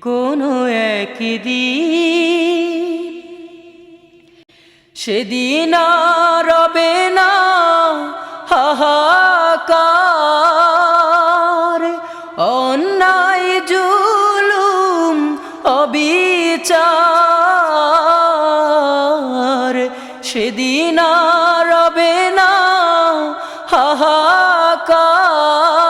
কোনো একদিন। সেদিন রবে না হাহাকার। অন্যায় জুলুম অবিচার। সেদিন রবে না হাহাকার।